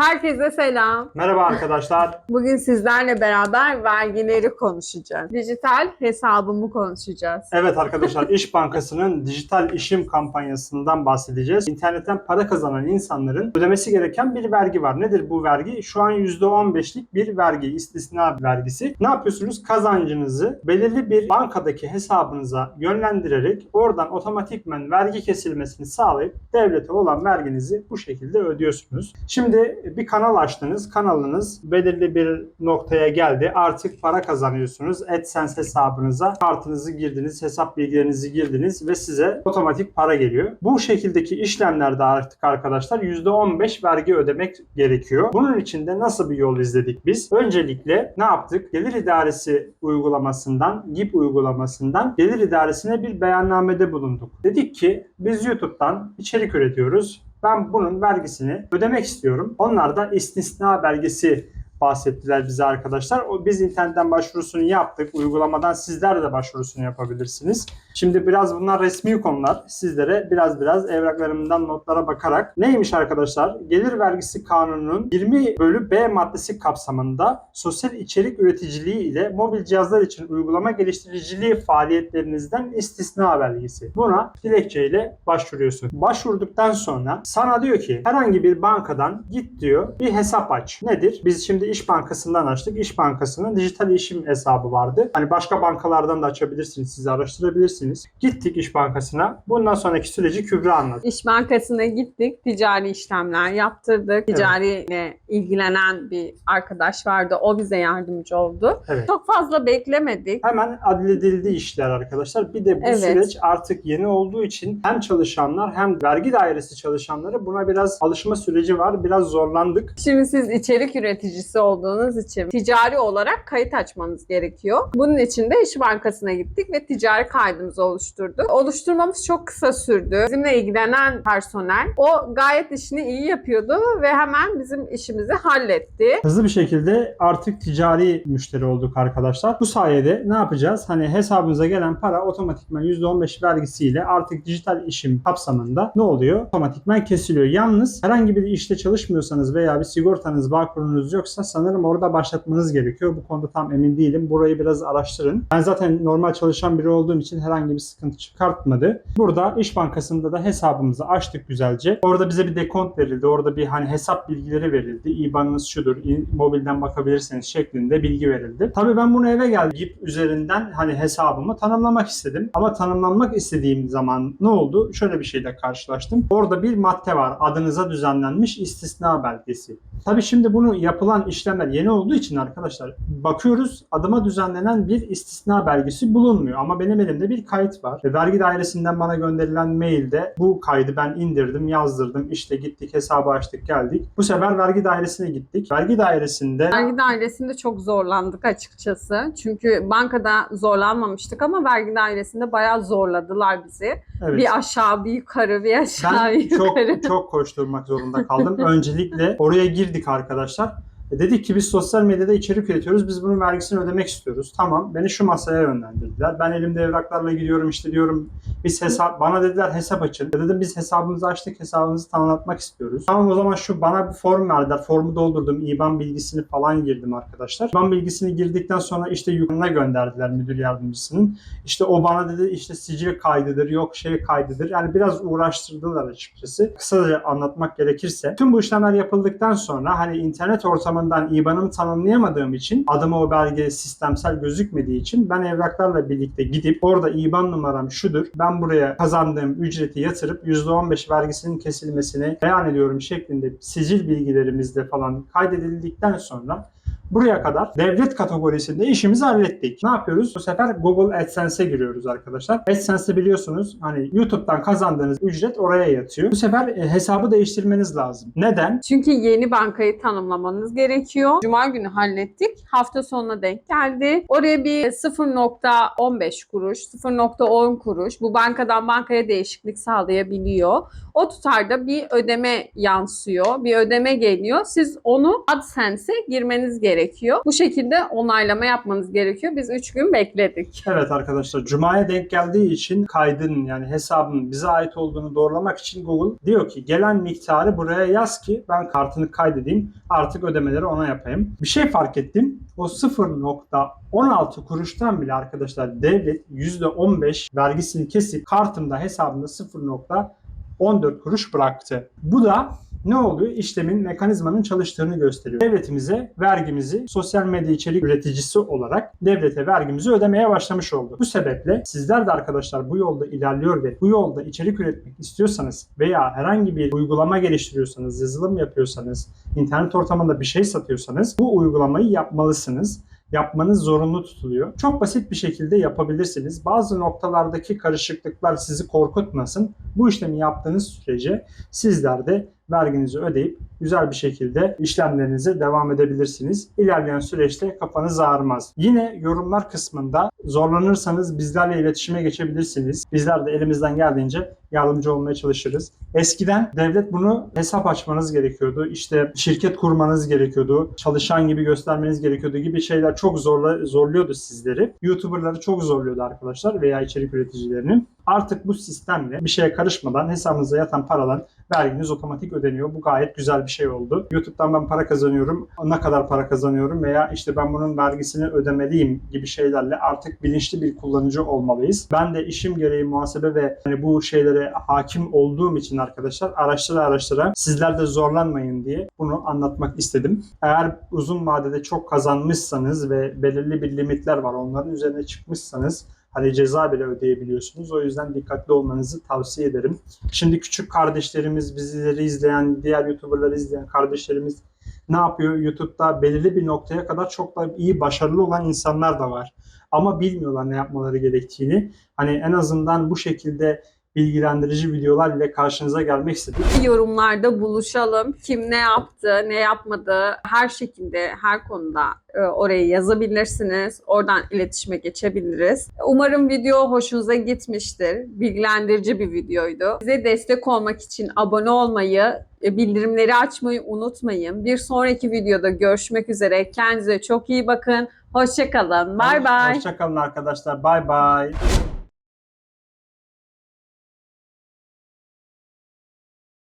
Herkese selam. Merhaba arkadaşlar. Bugün sizlerle beraber vergileri konuşacağız. Dijital hesabımı konuşacağız. Evet arkadaşlar İş Bankası'nın dijital işim kampanyasından bahsedeceğiz. İnternetten para kazanan insanların ödemesi gereken bir vergi var. Nedir bu vergi? Şu an %15'lik bir vergi, istisna vergisi. Ne yapıyorsunuz? Kazancınızı belirli bir bankadaki hesabınıza yönlendirerek oradan otomatikmen vergi kesilmesini sağlayıp devlete olan verginizi bu şekilde ödüyorsunuz. Şimdi bir kanal açtınız. Kanalınız belirli bir noktaya geldi. Artık para kazanıyorsunuz. AdSense hesabınıza kartınızı girdiniz, hesap bilgilerinizi girdiniz ve size otomatik para geliyor. Bu şekildeki işlemlerde artık arkadaşlar %15 vergi ödemek gerekiyor. Bunun için de nasıl bir yol izledik biz? Öncelikle ne yaptık? Gelir idaresi uygulamasından, GİP uygulamasından gelir idaresine bir beyannamede bulunduk. Dedik ki biz YouTube'dan içerik üretiyoruz ben bunun vergisini ödemek istiyorum. Onlar da istisna belgesi bahsettiler bize arkadaşlar. O, biz internetten başvurusunu yaptık. Uygulamadan sizler de başvurusunu yapabilirsiniz. Şimdi biraz bunlar resmi konular. Sizlere biraz biraz evraklarımdan notlara bakarak neymiş arkadaşlar? Gelir vergisi kanununun 20 bölü B maddesi kapsamında sosyal içerik üreticiliği ile mobil cihazlar için uygulama geliştiriciliği faaliyetlerinizden istisna belgesi. Buna dilekçeyle başvuruyorsun. Başvurduktan sonra sana diyor ki herhangi bir bankadan git diyor bir hesap aç. Nedir? Biz şimdi İş Bankası'ndan açtık. İş Bankası'nın dijital işim hesabı vardı. Hani başka bankalardan da açabilirsiniz. Siz araştırabilirsiniz. Gittik İş Bankası'na. Bundan sonraki süreci Kübra anlat. İş Bankası'na gittik, ticari işlemler yaptırdık. Ticariyle ilgilenen bir arkadaş vardı, o bize yardımcı oldu. Evet. Çok fazla beklemedik. Hemen adledildi işler arkadaşlar. Bir de bu Evet. süreç artık yeni olduğu için hem çalışanlar hem vergi dairesi çalışanları buna biraz alışma süreci var. Biraz zorlandık. Şimdi siz içerik üreticisi olduğunuz için ticari olarak kayıt açmanız gerekiyor. Bunun için de İş Bankası'na gittik ve ticari kaydımızı oluşturduk. Oluşturmamız çok kısa sürdü. Bizimle ilgilenen personel o gayet işini iyi yapıyordu ve hemen bizim işimizi halletti. Hızlı bir şekilde artık ticari müşteri olduk arkadaşlar. Bu sayede ne yapacağız? Hani hesabımıza gelen para otomatikman %15 vergisiyle artık dijital işim kapsamında ne oluyor? Otomatikman kesiliyor. Yalnız herhangi bir işte çalışmıyorsanız veya bir sigortanız, bağkurunuz yoksa sanırım orada başlatmanız gerekiyor. Bu konuda tam emin değilim. Burayı biraz araştırın. Ben zaten normal çalışan biri olduğum için herhangi bir sıkıntı çıkartmadı. Burada İş Bankası'nda da hesabımızı açtık güzelce. Orada bize bir dekont verildi. Orada bir hani hesap bilgileri verildi. IBAN'ınız şudur, mobilden bakabilirsiniz şeklinde bilgi verildi. Tabii ben bunu eve geldim. Üzerinden hani hesabımı tanımlamak istedim. Ama tanımlanmak istediğim zaman ne oldu? Şöyle bir şeyle karşılaştım. Orada bir madde var. Adınıza düzenlenmiş istisna belgesi. Tabii şimdi bunu yapılan işlemler yeni olduğu için arkadaşlar bakıyoruz adıma düzenlenen bir istisna belgesi bulunmuyor. Ama benim elimde bir kayıt var. Ve vergi dairesinden bana gönderilen mailde bu kaydı ben indirdim, yazdırdım. İşte gittik hesabı açtık geldik. Bu sefer vergi dairesine gittik. Vergi dairesinde Vergi dairesinde çok zorlandık açıkçası. Çünkü bankada zorlanmamıştık ama vergi dairesinde bayağı zorladılar bizi. evet, Bir aşağı bir yukarı bir aşağı ben çok yukarı. çok koşturmak zorunda kaldım. Öncelikle oraya girdik arkadaşlar. E Dedik ki biz sosyal medyada içerik üretiyoruz. Biz bunun vergisini ödemek istiyoruz. Tamam. Beni şu masaya yönlendirdiler. Ben elimde evraklarla gidiyorum işte diyorum biz hesap bana dediler hesap açın. Ya dedim biz hesabımızı açtık hesabımızı tanımlatmak istiyoruz. Tamam o zaman şu bana bir form verdiler. Formu doldurdum. IBAN bilgisini falan girdim arkadaşlar. IBAN bilgisini girdikten sonra işte yukarına gönderdiler müdür yardımcısının. İşte o bana dedi işte sicil kaydıdır yok şey kaydıdır. Yani biraz uğraştırdılar açıkçası. Kısaca anlatmak gerekirse. Tüm bu işlemler yapıldıktan sonra hani internet ortamından IBAN'ımı tanımlayamadığım için adıma o belge sistemsel gözükmediği için ben evraklarla birlikte gidip orada IBAN numaram şudur. Ben buraya kazandığım ücreti yatırıp %15 vergisinin kesilmesini beyan ediyorum şeklinde sicil bilgilerimizde falan kaydedildikten sonra Buraya kadar devlet kategorisinde işimizi hallettik. Ne yapıyoruz? Bu sefer Google AdSense'e giriyoruz arkadaşlar. AdSense'de biliyorsunuz hani YouTube'dan kazandığınız ücret oraya yatıyor. Bu sefer e, hesabı değiştirmeniz lazım. Neden? Çünkü yeni bankayı tanımlamanız gerekiyor. Cuma günü hallettik. Hafta sonuna denk geldi. Oraya bir 0.15 kuruş, 0.10 kuruş bu bankadan bankaya değişiklik sağlayabiliyor. O tutarda bir ödeme yansıyor, bir ödeme geliyor. Siz onu AdSense'e girmeniz gerekiyor. Bu şekilde onaylama yapmanız gerekiyor. Biz 3 gün bekledik. Evet arkadaşlar Cuma'ya denk geldiği için kaydın yani hesabın bize ait olduğunu doğrulamak için Google diyor ki gelen miktarı buraya yaz ki ben kartını kaydedeyim artık ödemeleri ona yapayım. Bir şey fark ettim. O 0.16 kuruştan bile arkadaşlar devlet %15 vergisini kesip kartımda hesabımda 0.14 kuruş bıraktı. Bu da ne oluyor? İşlemin mekanizmanın çalıştığını gösteriyor. Devletimize vergimizi sosyal medya içerik üreticisi olarak devlete vergimizi ödemeye başlamış oldu. Bu sebeple sizler de arkadaşlar bu yolda ilerliyor ve bu yolda içerik üretmek istiyorsanız veya herhangi bir uygulama geliştiriyorsanız, yazılım yapıyorsanız, internet ortamında bir şey satıyorsanız bu uygulamayı yapmalısınız yapmanız zorunlu tutuluyor. Çok basit bir şekilde yapabilirsiniz. Bazı noktalardaki karışıklıklar sizi korkutmasın. Bu işlemi yaptığınız sürece sizler de verginizi ödeyip güzel bir şekilde işlemlerinize devam edebilirsiniz. İlerleyen süreçte kafanız ağrımaz. Yine yorumlar kısmında zorlanırsanız bizlerle iletişime geçebilirsiniz. Bizler de elimizden geldiğince yardımcı olmaya çalışırız. Eskiden devlet bunu hesap açmanız gerekiyordu. İşte şirket kurmanız gerekiyordu. Çalışan gibi göstermeniz gerekiyordu gibi şeyler çok zorla, zorluyordu sizleri. YouTuber'ları çok zorluyordu arkadaşlar veya içerik üreticilerini. Artık bu sistemle bir şeye karışmadan hesabınıza yatan paradan verginiz otomatik ödeniyor. Bu gayet güzel bir şey oldu. YouTube'dan ben para kazanıyorum. Ne kadar para kazanıyorum veya işte ben bunun vergisini ödemeliyim gibi şeylerle artık bilinçli bir kullanıcı olmalıyız. Ben de işim gereği muhasebe ve hani bu şeylere hakim olduğum için arkadaşlar araştıra araştıra sizler de zorlanmayın diye bunu anlatmak istedim. Eğer uzun vadede çok kazanmışsanız ve belirli bir limitler var onların üzerine çıkmışsanız hani ceza bile ödeyebiliyorsunuz. O yüzden dikkatli olmanızı tavsiye ederim. Şimdi küçük kardeşlerimiz, bizleri izleyen, diğer YouTuber'ları izleyen kardeşlerimiz ne yapıyor? YouTube'da belirli bir noktaya kadar çok da iyi, başarılı olan insanlar da var. Ama bilmiyorlar ne yapmaları gerektiğini. Hani en azından bu şekilde bilgilendirici videolar ile karşınıza gelmek istedim. Yorumlarda buluşalım. Kim ne yaptı, ne yapmadı her şekilde, her konuda e, oraya yazabilirsiniz. Oradan iletişime geçebiliriz. Umarım video hoşunuza gitmiştir. Bilgilendirici bir videoydu. Size destek olmak için abone olmayı, e, bildirimleri açmayı unutmayın. Bir sonraki videoda görüşmek üzere. Kendinize çok iyi bakın. Hoşçakalın. Bay bay. Hoşçakalın arkadaşlar. Bay bay.